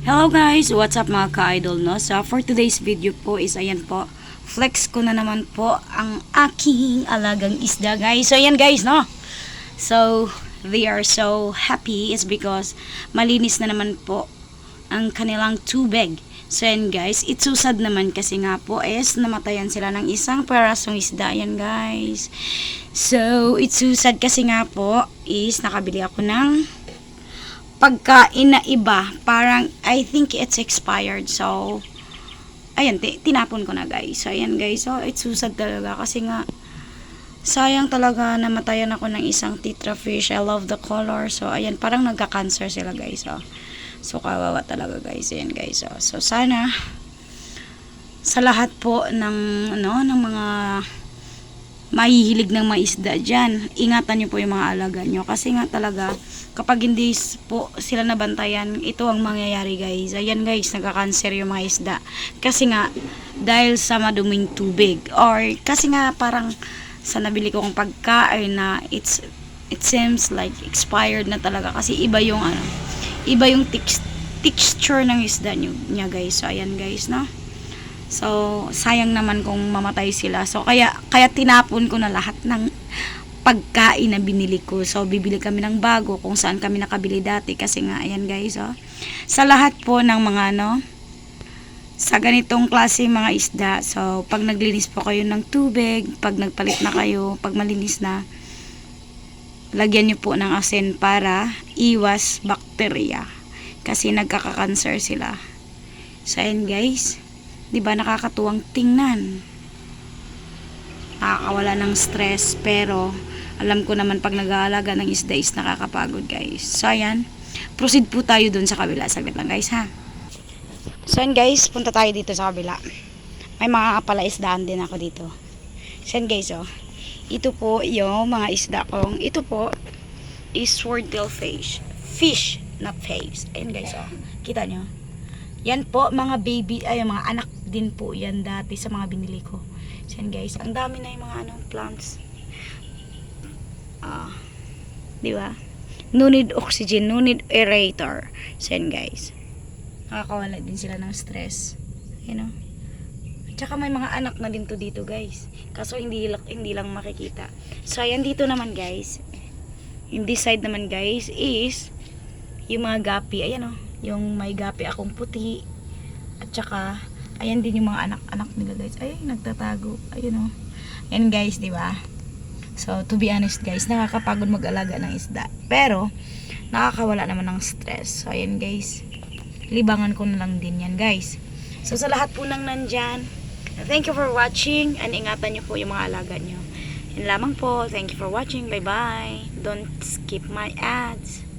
Hello guys! What's up mga ka-idol no? So for today's video po is ayan po flex ko na naman po ang aking alagang isda guys. So ayan guys no? So they are so happy is because malinis na naman po ang kanilang tubig. So ayan guys, itsusad naman kasi nga po is namatayan sila ng isang perasong isda yan guys. So itsusad kasi nga po is nakabili ako ng pagkain na iba, parang I think it's expired. So, ayan, ti- tinapon ko na guys. So, ayan guys. So, it's susad talaga kasi nga sayang talaga namatayan ako ng isang tetra fish. I love the color. So, ayan, parang nagka-cancer sila guys. So, so kawawa talaga guys. Ayan guys. So, so sana sa lahat po ng ano ng mga mahihilig ng mga isda dyan, ingatan nyo po yung mga alaga nyo. Kasi nga talaga, kapag hindi po sila nabantayan, ito ang mangyayari guys. Ayan guys, nagka-cancer yung mga isda. Kasi nga, dahil sa maduming tubig. Or, kasi nga parang sa nabili kong pagkain na it's, it seems like expired na talaga. Kasi iba yung ano, iba yung tex- texture ng isda nyo, niya guys. So, ayan guys, no? So, sayang naman kung mamatay sila. So, kaya, kaya tinapon ko na lahat ng pagkain na binili ko. So, bibili kami ng bago kung saan kami nakabili dati. Kasi nga, ayan guys, oh. Sa lahat po ng mga, ano, sa ganitong klase mga isda. So, pag naglinis po kayo ng tubig, pag nagpalit na kayo, pag malinis na, lagyan nyo po ng asin para iwas bakterya. Kasi nagkaka-cancer sila. So, ayan guys. 'Di ba nakakatuwang tingnan. Nakakawala ng stress pero alam ko naman pag nag-aalaga ng isda is nakakapagod guys. So ayan, proceed po tayo dun sa kabila. Saglit lang guys ha. So ayan guys, punta tayo dito sa kabila. May mga kapalaisdaan din ako dito. So ayan guys oh. Ito po yung mga isda kong. Ito po is swordtail fish. Fish, not face. Ayan guys oh. Kita nyo? Yan po, mga baby, ay mga anak din po yan dati sa mga binili ko. So, yan guys, ang dami na yung mga anong plants. Ah, di ba? No need oxygen, no need aerator. So, yan guys. Nakakawala din sila ng stress. You know? At saka may mga anak na din to dito guys. Kaso hindi, hindi lang makikita. So, ayan dito naman guys. In this side naman guys is yung mga gapi. Ayan o. Yung may gapi akong puti. At saka, ayan din yung mga anak-anak nila guys. Ay, nagtatago. Ayun o. Ayan guys, di ba? So, to be honest guys, nakakapagod mag-alaga ng isda. Pero, nakakawala naman ng stress. So, ayan guys. Libangan ko na lang din yan guys. So, sa lahat po nang nandyan, thank you for watching and ingatan nyo po yung mga alaga nyo. Yan lamang po. Thank you for watching. Bye-bye. Don't skip my ads.